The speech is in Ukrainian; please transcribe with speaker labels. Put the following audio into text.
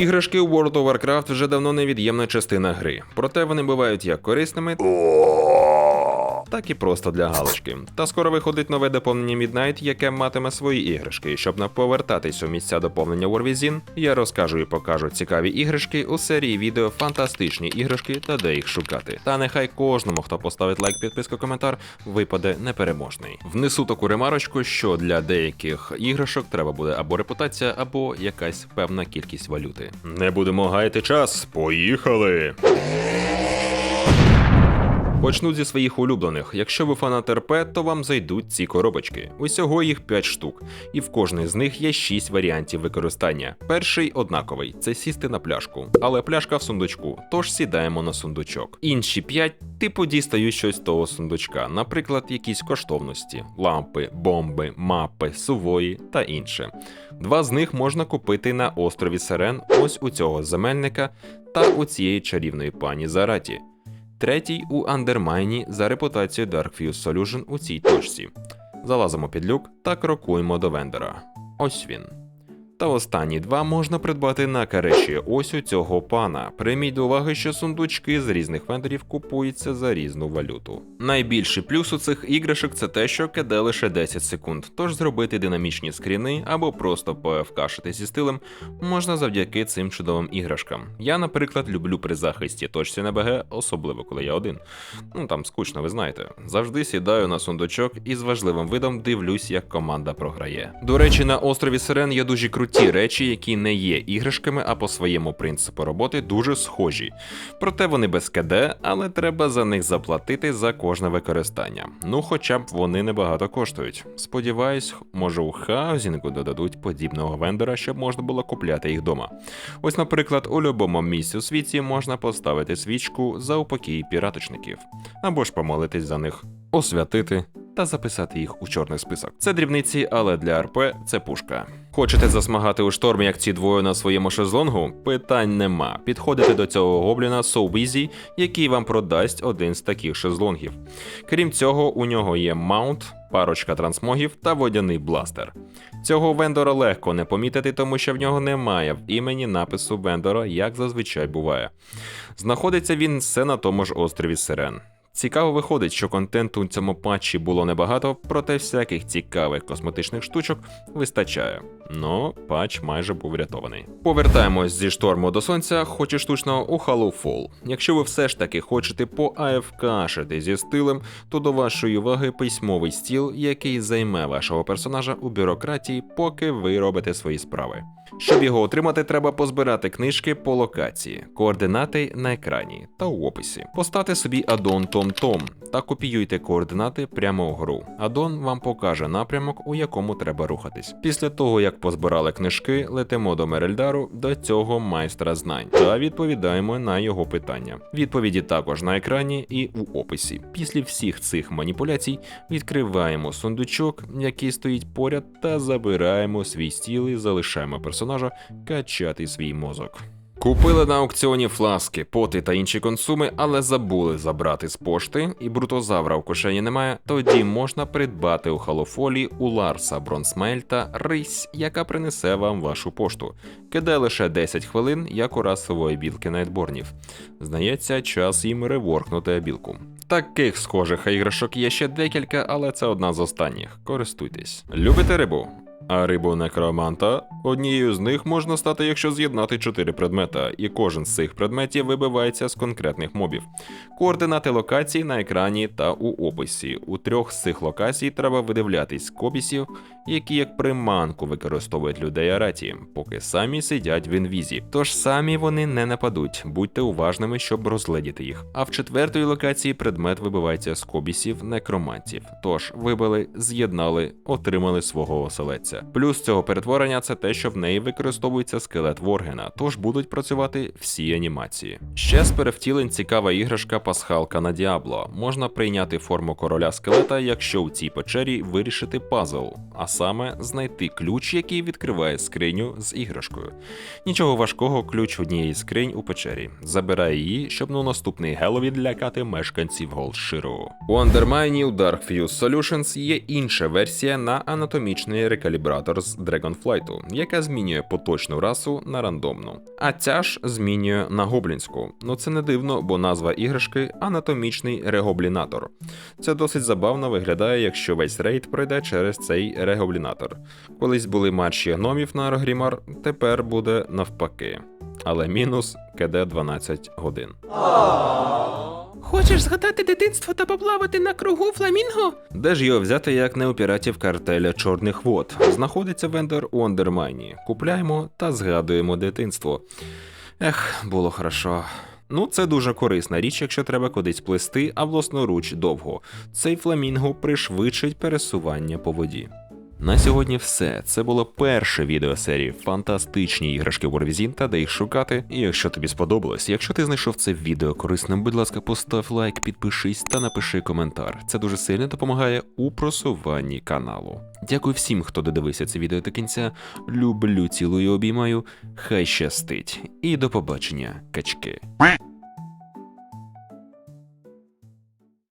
Speaker 1: Іграшки у World of Warcraft вже давно невід'ємна частина гри, проте вони бувають як корисними, так і просто для галочки. Та скоро виходить нове доповнення Midnight, яке матиме свої іграшки. Щоб не повертатись у місця доповнення Warwizin, я розкажу і покажу цікаві іграшки у серії відео Фантастичні іграшки та де їх шукати. Та нехай кожному, хто поставить лайк, підписку, коментар, випаде непереможний. Внесу таку ремарочку, що для деяких іграшок треба буде або репутація, або якась певна кількість валюти. Не будемо гаяти час. Поїхали! Почну зі своїх улюблених. Якщо ви фанат РП, то вам зайдуть ці коробочки. Усього їх 5 штук, і в кожної з них є 6 варіантів використання. Перший однаковий це сісти на пляшку, але пляшка в сундучку, тож сідаємо на сундучок. Інші 5 типу дістають щось з того сундучка, наприклад, якісь коштовності, лампи, бомби, мапи, сувої та інше. Два з них можна купити на острові Сирен, ось у цього земельника та у цієї чарівної пані Зараті. Третій у Андермайні за репутацією Dark Fuse Solution у цій точці. Залазимо під люк та крокуємо до вендора. Ось він. Та останні два можна придбати на кареші ось у цього пана. Прийміть до уваги, що сундучки з різних вендорів купуються за різну валюту. Найбільший плюс у цих іграшок це те, що киде лише 10 секунд, тож зробити динамічні скріни або просто пофкашити зі стилем можна завдяки цим чудовим іграшкам. Я, наприклад, люблю при захисті точці на БГ, особливо коли я один. Ну там скучно, ви знаєте. Завжди сідаю на сундучок і з важливим видом дивлюсь, як команда програє. До речі, на острові Сирен є дуже круті речі, які не є іграшками, а по своєму принципу роботи дуже схожі. Проте вони без КД, але треба за них заплатити за кожне використання. Ну, хоча б вони небагато коштують. Сподіваюсь, може у хаузінгу додадуть подібного вендора, щоб можна було купляти їх дома. Ось, наприклад, у любому місці у світі можна поставити свічку за упокій піраточників, або ж помолитись за них, освятити та записати їх у чорний список. Це дрібниці, але для РП це пушка. Хочете засмагати у штормі, як ці двоє на своєму шезлонгу? Питань нема. Підходите до цього гобліна So Easy, який вам продасть один з таких шезлонгів. Крім цього, у нього є маунт, парочка трансмогів та водяний бластер. Цього вендора легко не помітити, тому що в нього немає в імені напису вендора, як зазвичай буває. Знаходиться він все на тому ж острові Сирен. Цікаво виходить, що контенту у цьому патчі було небагато, проте всяких цікавих косметичних штучок вистачає. Ну, патч майже був врятований. Повертаємось зі шторму до сонця, хоч і штучно у Hollow Fall. Якщо ви все ж таки хочете по АФКшити зі стилем, то до вашої уваги письмовий стіл, який займе вашого персонажа у бюрократії, поки ви робите свої справи. Щоб його отримати, треба позбирати книжки по локації, координати на екрані та у описі. Постати собі аддон TomTom та копіюйте координати прямо у гру. Аддон вам покаже напрямок, у якому треба рухатись. Після того, як позбирали книжки, летимо до Мерельдару, до цього майстра знань та відповідаємо на його питання. Відповіді також на екрані і у описі. Після всіх цих маніпуляцій відкриваємо сундучок, який стоїть поряд, та забираємо свій стіл і залишаємо персонажа качати свій мозок. Купили на аукціоні фласки, поти та інші консуми, але забули забрати з пошти, і брутозавра в кишені немає. Тоді можна придбати у халофолі у Ларса Бронсмельта рись, яка принесе вам вашу пошту. Киде лише 10 хвилин, як у расової білки найтборнів. Здається, час їм реворкнути білку. Таких схожих іграшок є ще декілька, але це одна з останніх. Користуйтесь. Любите рибу? А рибу некроманта однією з них можна стати, якщо з'єднати чотири предмета, і кожен з цих предметів вибивається з конкретних мобів. Координати локацій на екрані та у описі. У трьох з цих локацій треба видивлятись копісів, які як приманку використовують людей Араті, поки самі сидять в інвізі. Тож самі вони не нападуть, будьте уважними, щоб розгледіти їх. А в четвертої локації предмет вибивається з кобісів некромантів. Тож вибили, з'єднали, отримали свого оселедця. Плюс цього перетворення це те, що в неї використовується скелет Воргена, тож будуть працювати всі анімації. Ще з перевтілень цікава іграшка пасхалка на Діабло. Можна прийняти форму короля скелета, якщо у цій печері вирішити пазл, а саме знайти ключ, який відкриває скриню з іграшкою. Нічого важкого, ключ однієї скринь у печері. Забирай її, щоб на наступний Геловін лякати мешканців Голдширу. У Андермайні у Dark Fuse Solutions є інша версія на анатомічний рекалібрації Brothers Dragonflight, яка змінює поточну расу на рандомну. А ця ж змінює на гоблінську. Ну це не дивно, бо назва іграшки анатомічний регоблінатор. Це досить забавно виглядає, якщо весь рейд пройде через цей регоблінатор. Колись були матчі гномів на Рогрімар, тепер буде навпаки. Але мінус КД 12 годин.
Speaker 2: Хочеш згадати дитинство та поплавати на кругу фламінго?
Speaker 1: Де ж його взяти, як не у піратів картеля Чорних вод? Знаходиться вендор у Андермайні. Купляємо та згадуємо дитинство. Ех, було хорошо. Ну, це дуже корисна річ, якщо треба кудись плисти, а власноруч довго. Цей фламінго пришвидшить пересування по воді. На сьогодні все. Це було перше відео серії Фантастичні іграшки Warвізін та де їх шукати. І якщо тобі сподобалось, якщо ти знайшов це відео корисним, будь ласка, постав лайк, підпишись та напиши коментар. Це дуже сильно допомагає у просуванні каналу. Дякую всім, хто додивився це відео до кінця. Люблю, цілую, обіймаю. Хай щастить. І до побачення, качки.